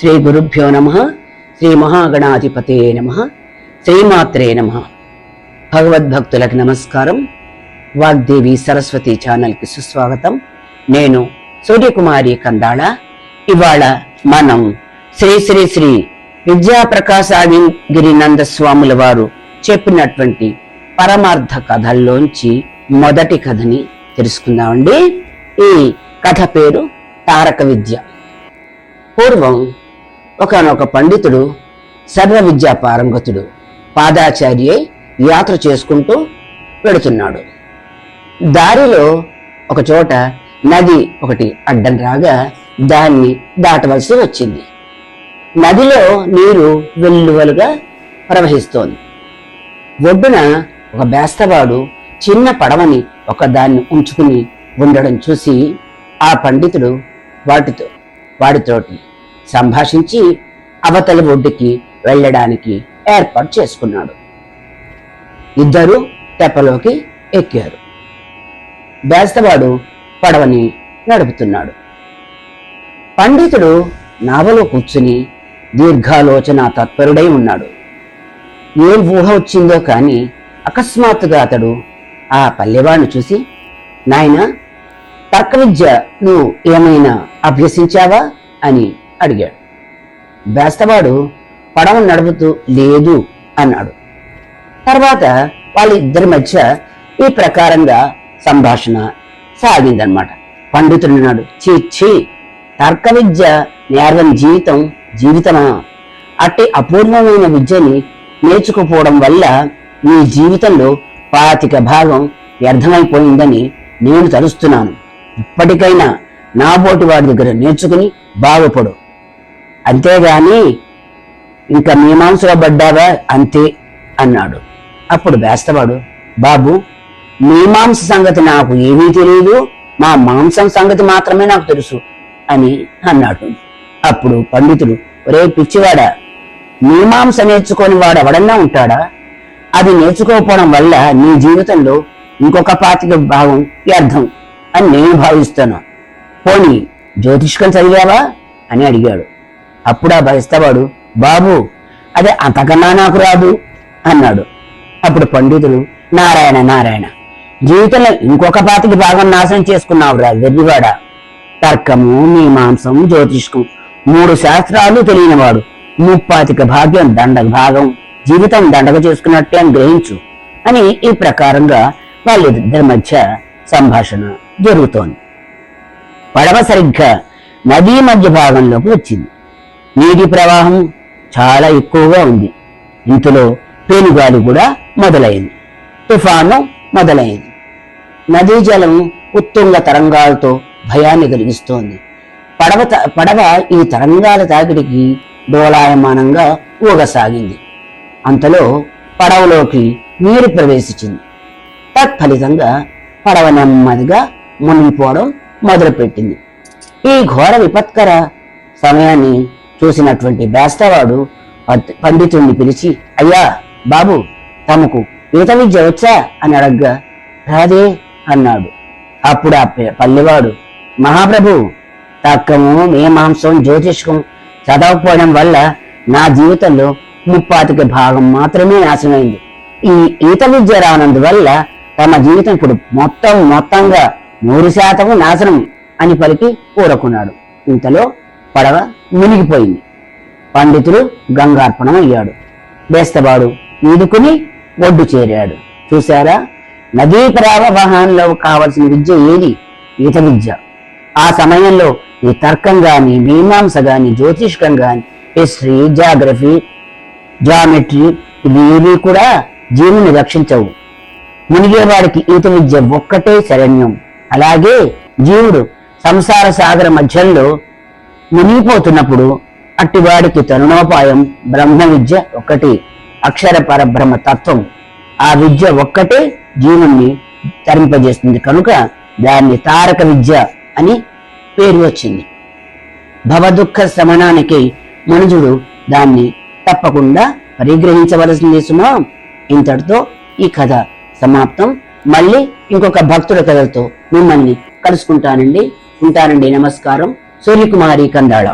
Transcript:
శ్రీ గురుభ్యో నమ శ్రీ మహాగణాధిపతే నమ శ్రీమాత్రే నమ. భగవద్భక్తులకు నమస్కారం. వాగ్దేవి సరస్వతి ఛానల్కి సుస్వాగతం. నేను సూర్యకుమారి కందాళ. ఇవాళ మనం శ్రీ శ్రీ శ్రీ విద్యాప్రకాశాది గిరినంద స్వాముల వారు చెప్పినటువంటి పరమార్థ కథల్లోంచి మొదటి కథని తెలుసుకుందామండి. ఈ కథ పేరు తారక విద్య. పూర్వం ఒకనొక పండితుడు సర్వ విద్యా పారంగతుడు పాదాచార్య యాత్ర చేసుకుంటూ వెడుతున్నాడు. దారిలో ఒక చోట నది ఒకటి అడ్డం రాగా దాన్ని దాటవలసి వచ్చింది. నదిలో నీరు వెల్లువలుగా ప్రవహిస్తోంది. ఒడ్డున ఒక బేస్తవాడు చిన్న పడవని ఒకదాన్ని ఉంచుకుని ఉండడం చూసి ఆ పండితుడు వాటితో వాడితోటి సంభాషించి అవతల ఒడ్డుకి వెళ్ళడానికి ఏర్పాటు చేసుకున్నాడు. ఇద్దరు తెప్పలోకి ఎక్కారు. బేస్తవాడు పడవని నడుపుతున్నాడు. పండితుడు నావలో కూర్చుని దీర్ఘాలోచన తత్పరుడై ఉన్నాడు. ఏం ఊహ వచ్చిందో కాని అకస్మాత్తుగా అతడు ఆ పల్లెవాడిని చూసి నాయనా తర్క విద్య నువ్వు ఏమైనా అభ్యసించావా? అని అడిగాడు. బేస్తవాడు పడవ నడుపుతూ లేదు అన్నాడు. తర్వాత వాళ్ళ ఇద్దరి మధ్య ఈ ప్రకారంగా సంభాషణ సాగిందనమాట పండితుడున్నాడు చీ చీ తర్క విద్య నేర్వని జీవితం జీవితమా? అట్టి అపూర్వమైన విద్యని నేర్చుకుపోవడం వల్ల నీ జీవితంలో పాతిక భాగం వ్యర్థమైపోయిందని నేను తలుస్తున్నాను. ఇప్పటికైనా నా పోటీ వాడి దగ్గర నేర్చుకుని బాగుపడు. అంతేగాని ఇంకా మీమాంసలో పడ్డావా? అంతే అన్నాడు. అప్పుడు వేస్తవాడు బాబు మీమాంస సంగతి నాకు ఏమీ తెలియదు మా మాంసం సంగతి మాత్రమే నాకు తెలుసు అని అన్నాడు. అప్పుడు పండితుడు ఒరే పిచ్చివాడా మీమాంస నేర్చుకొని వాడు ఎవడన్నా ఉంటాడా? అది నేర్చుకోకపోవడం వల్ల నీ జీవితంలో ఇంకొక పాతిక భావం వ్యర్థం అని నేను భావిస్తాను. పోనీ జ్యోతిష్కం చదివావా? అని అడిగాడు. అప్పుడు ఆ భయస్తవాడు బాబు అదే అంతకన్నా నాకు రాదు అన్నాడు. అప్పుడు పండితుడు నారాయణ నారాయణ జీవితంలో ఇంకొక పాతికి భాగం నాశనం చేసుకున్నావురా వెర్రివాడ. తర్కము మీమాంసం జ్యోతిష్కం మూడు శాస్త్రాలు తెలియనివాడు. ముప్పాతిక భాగ్యం దండగ భాగం జీవితం దండగ చేసుకున్నట్టే అని గ్రహించు అని ఈ ప్రకారంగా వాళ్ళిద్దరి మధ్య సంభాషణ జరుగుతోంది. పడవ సరిగ్గా నదీ మధ్య భాగంలోకి వచ్చింది. నీటి ప్రవాహం చాలా ఎక్కువగా ఉంది. ఇంతలో పేనుగాలి కూడా మొదలైంది. తుఫాను మొదలైంది. నదీ జలం ఉత్తుంగ తరంగాలతో భయాన్ని కలిగిస్తోంది. పడవ త- పడవ ఈ తరంగాల తాకిడికి డోలాయమానంగా ఊగసాగింది. అంతలో పడవలోకి నీరు ప్రవేశించింది. తత్ఫలితంగా పడవ నెమ్మదిగా మునిగిపోవడం మొదలుపెట్టింది. ఈ ఘోర విపత్కర సమయాన్ని చూసినటువంటి బేస్తవాడు పండితుడిని పిలిచి అయ్యా బాబు తమకు ఈత విద్య వచ్చా? అని అడగ్గా రాదే అన్నాడు. అప్పుడు ఆ పల్లెవాడు మహాప్రభు తక్కము మీమాంసం జ్యోతిష్కం చదవకపోవడం వల్ల నా జీవితంలో ముప్పాతిక భాగం మాత్రమే నాశనమైంది. ఈ ఈత విద్య రానందువల్ల తమ జీవితం ఇప్పుడు మొత్తం మొత్తంగా నూరు శాతం నాశనం అని పలికి ఊరుకున్నాడు. ఇంతలో పడవ మునిగిపోయింది. పండితుడు గంగార్పణం అయ్యాడు బేస్తవాడు ఈదుకుని ఒడ్డు చేరాడు. చూశారా? నదీ ప్రవాహంలో కావలసిన విద్య ఏది? ఈత విద్య ఆ సమయంలో ఈ తర్కం గాని మీమాంస గాని జ్యోతిష్కం గాని హిస్టరీ జాగ్రఫీ జామెట్రీ ఇవి ఏవి కూడా జీవుని రక్షించవు. మునిగేవాడికి ఈత విద్య ఒక్కటే శరణ్యం. అలాగే జీవుడు సంసార సాగర మధ్యంలో మునిగిపోతున్నప్పుడు అట్టివాడికి తరుణోపాయం బ్రహ్మ విద్య ఒక్కటి అక్షర పరబ్రహ్మ తత్వం. ఆ విద్య ఒక్కటే జీవుణ్ణి తరింపజేస్తుంది కనుక దాన్ని తారక విద్య అని పేరు వచ్చింది. భవదుఃఖ శమనానికి మనుజుడు దాన్ని తప్పకుండా పరిగ్రహించవలసింది సుమా. ఇంతటితో ఈ కథ సమాప్తం. మళ్ళీ ఇంకొక భక్తుల కథలతో మిమ్మల్ని కలుసుకుంటానండి. ఉంటానండి. నమస్కారం. సూర్యకుమారి కందాళ